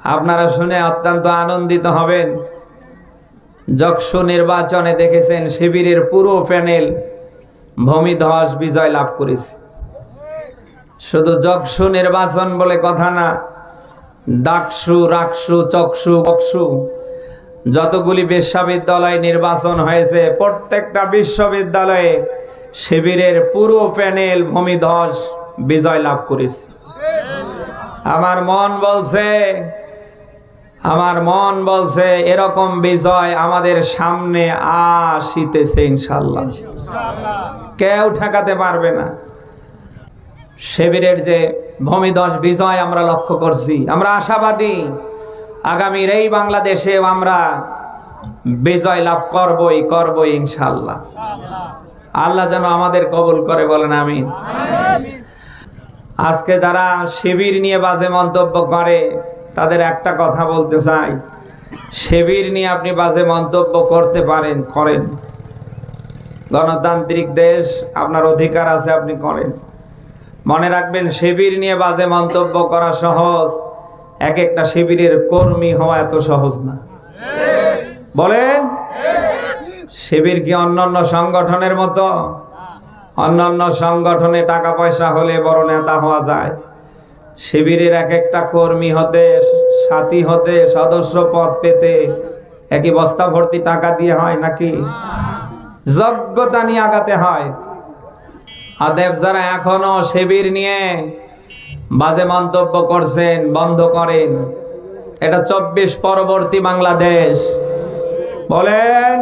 আপনারা শুনে অত্যন্ত আনন্দিত হবেন। যক্ষু নির্বাচনে দেখেছেন শিবিরের পুরো প্যানেল ভূমিধস বিজয় লাভ করেছে। শুধু যক্ষু নির্বাচন বলে কথা না, ডাকসু, রাকসু চকসু বকসু যতগুলি বিশ্ববিদ্যালয় নির্বাচন হয়েছে, প্রত্যেকটা বিশ্ববিদ্যালয়ে শিবিরের পুরো প্যানেল ভূমিধস বিজয় লাভ করেছে। আমার মন বলছে আমার মন বলছে, এরকম বিজয় আমাদের সামনে আসিতেছে ইনশাল্লাহ কেউ ঠেকাতে পারবে না। শিবিরের যে ভূমিদশ বিজয় আমরা লক্ষ্য করছি। আমরা আশাবাদী, আগামীর এই বাংলাদেশে আমরা বিজয় লাভ করবই করবই ইনশাল্লাহ আল্লাহ যেন আমাদের কবুল করে বলেন আমি আজকে যারা শিবির নিয়ে বাজে মন্তব্য করে তাদের একটা কথা বলতে চাই। শিবির নিয়ে আপনি বাজে মন্তব্য করতে পারেন, করেন। গণতান্ত্রিক দেশ, আপনার অধিকার আছে, আপনি করেন। মনে রাখবেন, শিবির নিয়ে বাজে মন্তব্য করা সহজ। এক একটা শিবিরের কর্মী হওয়া এত সহজ না। বলেন, শিবির কি অন্যান্য সংগঠনের মতো? অন্যান্য সংগঠনে টাকা পয়সা হলে বড় নেতা হওয়া যায়। শিবিরের এক একটা কর্মী হতে, সাথী হতে, সদস্য পদ পেতে, একই বস্তা ভর্তি টাকা দিয়ে হয় নাকি? যোগ্যতা নিয়ে আগাতে হয়। অতএব যারা এখনও শিবির নিয়ে বাজে মন্তব্য করছেন, বন্ধ করেন। এটা চব্বিশ পরবর্তী বাংলাদেশ। বলেন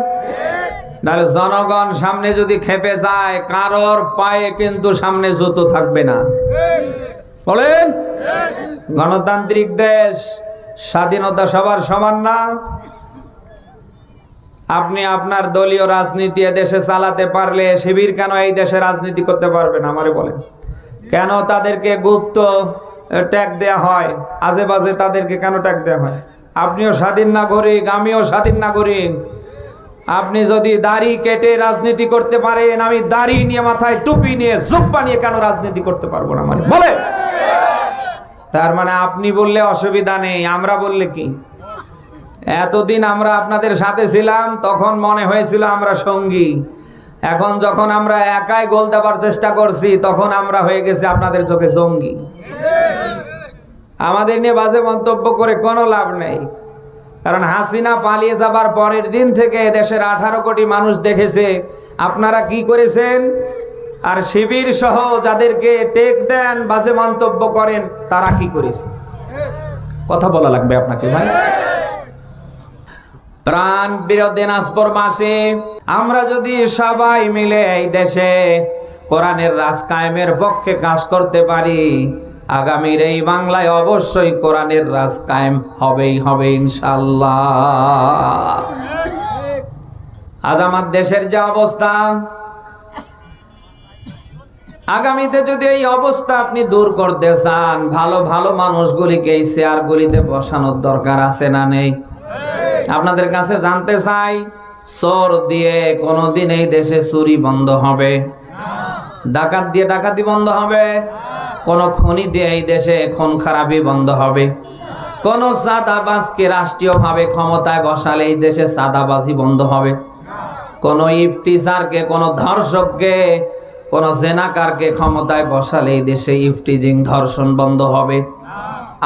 জনগণ সামনে যদি খেপে যায়, কারোর পায়ে কিন্তু সামনে জুতো থাকবে না। বলেন? গণতান্ত্রিক দেশ স্বাধীনতা সবার সমান না? আপনি আপনার দলীয় রাজনীতি দেশে চালাতে পারলে শিবির কেন এই দেশে রাজনীতি করতে পারবেন আমারে বলেন। কেন তাদেরকে গুপ্ত ট্যাগ দেয়া হয়? আজে বাজে তাদেরকে কেন ট্যাগ দেওয়া হয়? আপনিও স্বাধীন নাগরিক আমিও স্বাধীন নাগরিক। আপনি যদি দাড়ি কেটে রাজনীতি করতে পারেন আমি দাড়ি নিয়ে মাথায় টুপি নিয়ে জুব্বা নিয়ে কেন রাজনীতি করতে পারব না? মানে বলে তার মানে আপনি বললে অসুবিধা নেই, আমরা বললে কি? এতদিন আমরা আপনাদের সাথে ছিলাম, তখন মনে হয়েছিল আমরা সঙ্গী। এখন যখন আমরা একাই গোল দেবার চেষ্টা করছি, তখন আমরা হয়ে গেছি আপনাদের চোখে জঙ্গি। আমাদের নিয়ে বাজে মন্তব্য করে কোনো লাভ নেই। কারণ হাসিনা পালিয়ে যাবার পরের দিন থেকে দেশের আঠারো কোটি মানুষ দেখেছে, আপনারা কি করেছেন? আর শিবির সহ যাদেরকে টেক দেন, বাজে মন্তব্য করেন, তারা কি করেছে? কথা বলা লাগবে আপনাকে, ভাই। প্রাণ বিরোধী নাসপর মাসে আমরা যদি সবাই মিলে এই দেশে কোরআনের রাজ কায়েমের পক্ষে কাজ করতে পারি, আগামীর এই বাংলায় অবশ্যই কোরআনের রাজ কায়েম হবেই, হবে ইনশাল্লাহ আজ আমার দেশের যে অবস্থা আগামীতে যদি এই অবস্থা আপনি দূর করতে চান, ভালো ভালো মানুষগুলিকে এই চেয়ারগুলিতে বসানোর দরকার আছে না নেই? আপনাদের কাছে জানতে চাই, চোর দিয়ে কোনোদিন এই দেশে চুরি বন্ধ হবে? ডাকাত দিয়ে ডাকাতি বন্ধ হবে? কোন খনি দিয়ে এই দেশে খুন খারাপি বন্ধ হবে? কোন সাদাবাজকে রাষ্ট্রীয়ভাবে ক্ষমতায় বসালে এই দেশে সাদাবাজি বন্ধ হবে? কোন ইফটিজারকে কোন ধর্ষককে কোন জেনাকারকে ক্ষমতায় বসালে এই দেশে ইফটিজিং ধর্ষণ বন্ধ হবে।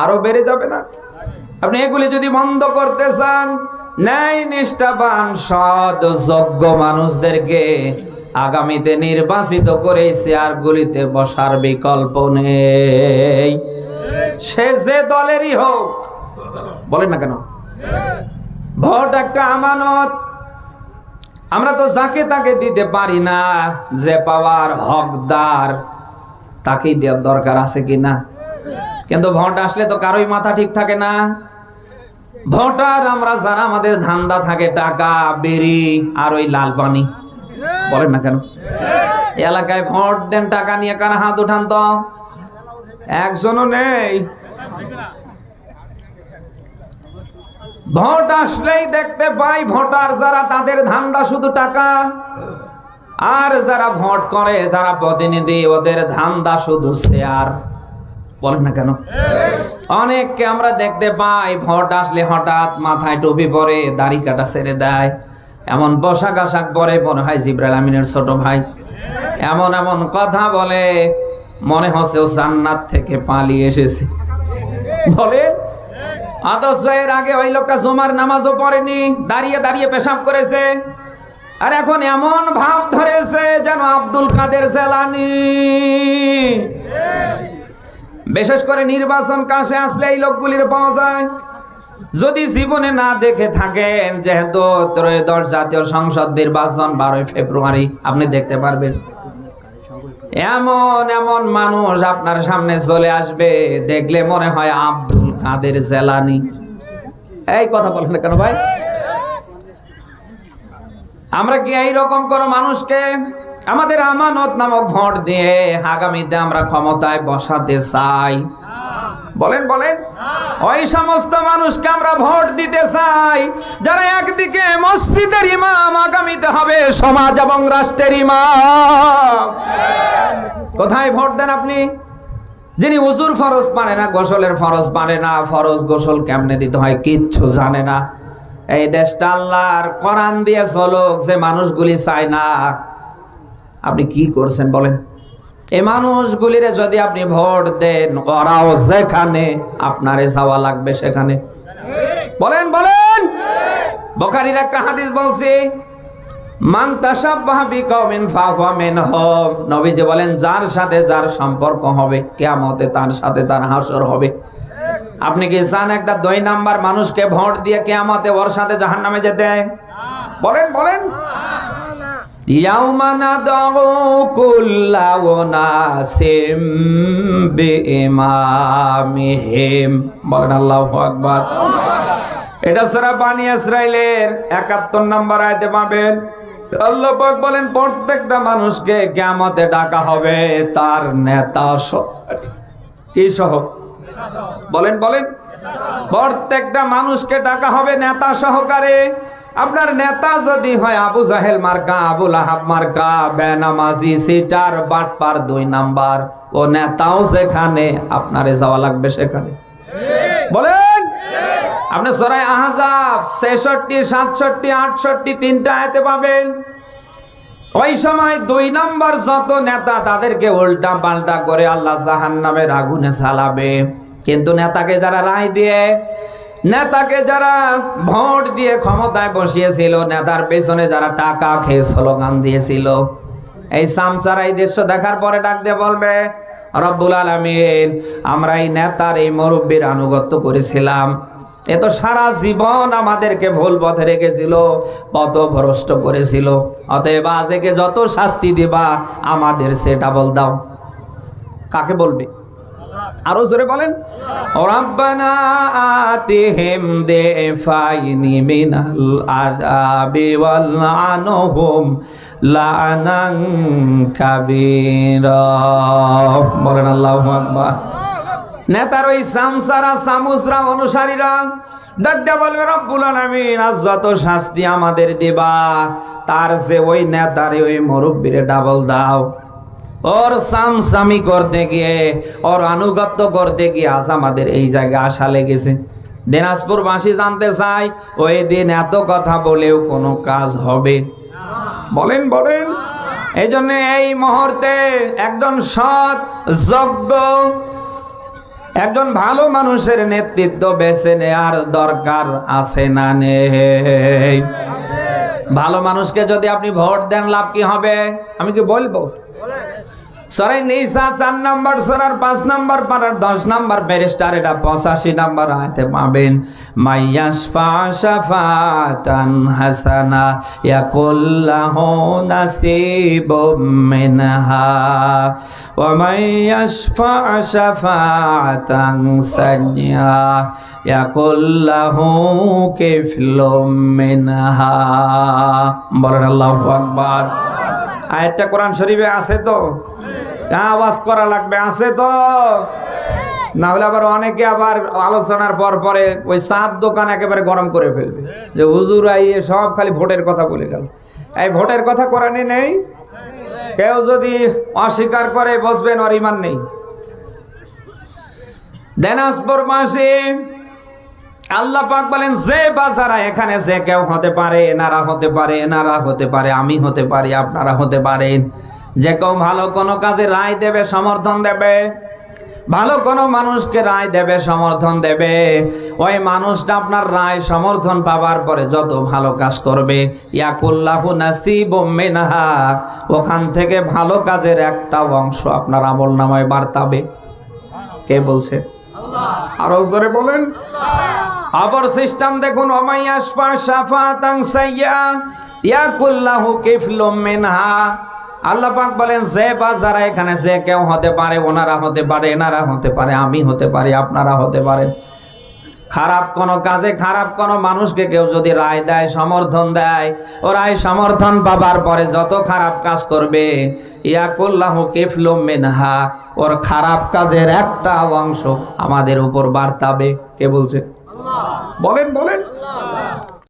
আরও বেড়ে যাবে না? আপনি এগুলি যদি বন্ধ করতে চান ন্যায় নিষ্ঠাবান সৎ, যোগ্য মানুষদেরকে আগামীতে নির্বাচিত করে চেয়ারগুলিতে বসার বিকল্প নেই। সে যে দলেরই হোক, বলেন না কেন? ভোট একটা আমানত আমরা তো যাকে তাকে দিতে পারি না, যে পাওয়ার হকদার, তাকেই দেওয়ার দরকার আছে কি না? কিন্তু ভোট আসলে তো কারোই মাথা ঠিক থাকে না। ভোটার আমরা যারা, আমাদের ধান্দা থাকে টাকা বেরি আর ওই লাল পানি। বলেন না কেন? এলাকায় ভোট দেন, টাকা নিয়ে কারা হাত উঠান তো? একজনও নেই। ভোট আসলেই দেখতে পাই ভোটার যারা তাদের ধান্দা শুধু টাকা। আর যারা ভোট করে, যারা প্রতিনিধি, ওদের ধান্দা শুধু শেয়ার বলেন না কেন? অনেককে আমরা দেখতে পাই ভোট আসলে হঠাৎ মাথায় টুপি পরে দাড়ি কাটা ছেড়ে দেয়। এমন পোশাক আশাক পরে মনে হয় জিব্রাইল আমিনের ছোট ভাই। এমন এমন কথা বলে মনে হচ্ছে ও জান্নাত থেকে পালিয়ে এসেছে। বলে অথচ এর আগে ওই লোকটা জুমার নামাজও পড়েনি, দাঁড়িয়ে দাঁড়িয়ে পেশাব করেছে। আর এখন এমন ভাব ধরেছে যেন আব্দুল কাদের জেলানি। বিশেষ করে নির্বাচন কাছে আসলে এই লোকগুলির পাওয়া যায় যদি জীবনে না দেখে থাকেন, যেহেতু ত্রয়োদশ জাতীয় সংসদ নির্বাচন বারোই ফেব্রুয়ারি, আপনি দেখতে পারবেন। এমন এমন মানুষ আপনার সামনে চলে আসবে, দেখলে মনে হয় আব্দুল কাদের জেলানি এই কথা বলেন কেন ভাই? আমরা কি এই রকম কোন মানুষকে আমাদের আমানত নামক ভোট দিয়ে আগামীতে আমরা ক্ষমতায় বসাতে চাই? বলেন বলেন। ওই সমস্ত মানুষকে আমরা ভোট দিতে চাই। যারা একদিকে মসজিদের ইমাম, আগামীতে হবে সমাজ এবং রাষ্ট্রের ইমাম। কোথায় ভোট দেন আপনি? যিনি উজুর ফরজ পারে না গোসলের ফরজ পারে না ফরজ গোসল কেমনে দিতে হয় কিচ্ছু জানে না। এই দেশটা আল্লাহর কোরআন দিয়ে চলুক যে মানুষগুলি চায় না। আপনি কি করছেন বলেন? এই মানুষগুলিরে যদি আপনি ভোট দেন ওরাও যেখানে আপনারে যাওয়া লাগবে সেখানে। বলেন বলেন! বখারির একটা হাদিস বলছি মান নবীজি বলেন, যার সাথে যার সম্পর্ক হবে তার সাথে তার হাসর হবে। আপনি কি চান একটা দুই নাম্বার মানুষকে ভোট দিয়ে কিয়ামতে ওর সাথে জাহান্নামে যেতে? বলেন বলেন। বলেন এটা সারা বানি ইসরাইলের একাত্তর নাম্বার আয়তে পাবেন। আল্লাহ পাক বলেন, প্রত্যেকটা মানুষকে কিয়ামতে ডাকা হবে তার নেতা কি সহ? বলেন বলেন। প্রত্যেকটা মানুষকে ডাকা হবে নেতা সহকারে। আপনার নেতা যদি হয়, আবু জাহেল মার্কা আবুল আহাব মার্কা, বেনামাজি, সিটার, বাটপার, দুই নাম্বার। ও নেতাও যেখানে, আপনারে যাওয়া লাগবে সেখানে। বলেন। আপনি সরাই আহাজাব ছেষট্টি, সাতষট্টি, আটষট্টি তিনটা আয়তে পাবেন। ওই সময় দুই নম্বর যত নেতা তাদেরকে উল্টা পাল্টা করে আল্লাহ জাহান নামের আগুনে চালাবে কিন্তু নেতাকে যারা রায় দিয়ে, নেতাকে যারা ভোট দিয়ে ক্ষমতায় বসিয়েছিল, নেতার পেছনে যারা টাকা খেয়ে স্লোগান দিয়েছিল। এই সামসারা এই দৃশ্য দেখার পরে ডাক দিয়ে বলবে, রব্বুল আলমিন, আমরা এই নেতার এই মুরব্বীর আনুগত্য করেছিলাম। এ তো সারা জীবন আমাদেরকে ভুল পথে রেখেছিল পথ ভ্রষ্ট করেছিল। অতএব আজকে যত শাস্তি দিবা, আমাদের সে ডাবল দাও। কাকে বলবে? আরও জোরে বলেন। রাব্বানা আতিহিম দিফাইনি মিনাল আযাবি ওয়াল আনহুম লানান কাবীরা। বলেন আল্লাহু আকবার। নেতার ওই সামসারা, সামুসরা অনুসারীরা দাদ্দা বলবে, রব্বুল আলামিন, আজ যত শাস্তি আমাদের দিবা, তার যে ওই নেতারে, ওই মুরব্বীরে ডাবল দাও। ওর সামসামি করতে গিয়ে, ওর আনুগত্য করতে গিয়ে আজ আমাদের এই জায়গায় আশা লেগেছে। দিনাজপুরবাসী জানতে চাই ওই দিন এত কথা বলেও কোনো কাজ হবে। বলেন বলেন। এই জন্য এই মুহূর্তে একজন সৎ, যোগ্য একজন ভালো মানুষের নেতৃত্ব বেছে নেওয়ার দরকার আছে না নেই? ভালো মানুষকে যদি আপনি ভোট দেন, লাভ কি হবে? আমি কি বলব? সরাই নিসা চার নম্বর, সরার পাঁচ নম্বর, পাড়ার দশ নম্বর, ব্যারিস্টার এটা পঁচাশি নম্বর আয়তে পাবেন। মাইয়াশফা শাফাতান হাসানা, ইয়াকুল্লাহু নাসিবুম মিনহা। ওয়া মাইয়াশফা শাফাতান সাইয়্যা ইয়াকুল্লাহু কিফলুম মিনহা। বলেন আল্লাহু আকবার। আয়াতটা কোরআন শরীফে আছে তো? আওয়াজ করা লাগবে, আছে তো? না হলে আবার অনেকে আবার আলোচনার পর পরে ওই চাঁদ দোকান একেবারে গরম করে ফেলবে। যে হুজুর আইয়ে সব খালি ভোটের কথা বলে গেল। এই ভোটের কথা কোরআনে নেই? কেউ যদি অস্বীকার করে, বসবেন আর ইমান নেই। দিনাজপুর মাসে আল্লাহ পাক বলেন, যে বাজারা এখানে, যে কেউ হতে পারে, এনারা হতে পারে, এনারা হতে পারে, আমি হতে পারি, আপনারা হতে পারেন। যে কেউ ভালো কোনো কাজে রায় দেবে, সমর্থন দেবে। ভালো কোনো মানুষকে রায় দেবে, সমর্থন দেবে। ওই মানুষটা আপনার রায়, সমর্থন পাবার পরে যত ভালো কাজ করবে, ইয়াকুল্লাহু নাসিব মেনাহা, ওখান থেকে ভালো কাজের একটা অংশ আপনার আমল নামায় বার্তাবে। কে বলছে? আরও জোরে বলেন। আবার সিস্টেম দেখুন ইয়াকুল্লাহু মিনহা। আল্লাহ পাক বলেন, যে বাজারা এখানে, যে কেউ হতে পারে, ওনারা হতে পারে, এনারা হতে পারে, আমি হতে পারি, আপনারা হতে পারেন। খারাপ কোনো কাজে, খারাপ কোনো মানুষকে কেউ যদি রায় দেয়, সমর্থন দেয়, ও রায় সমর্থন পাবার পরে যত খারাপ কাজ করবে, ইয়াকুল্লাহ কিফলুম মিনহা, ওর খারাপ কাজের একটা অংশ আমাদের উপর বার্তাবে। কে বলছে? বলেন বলেন।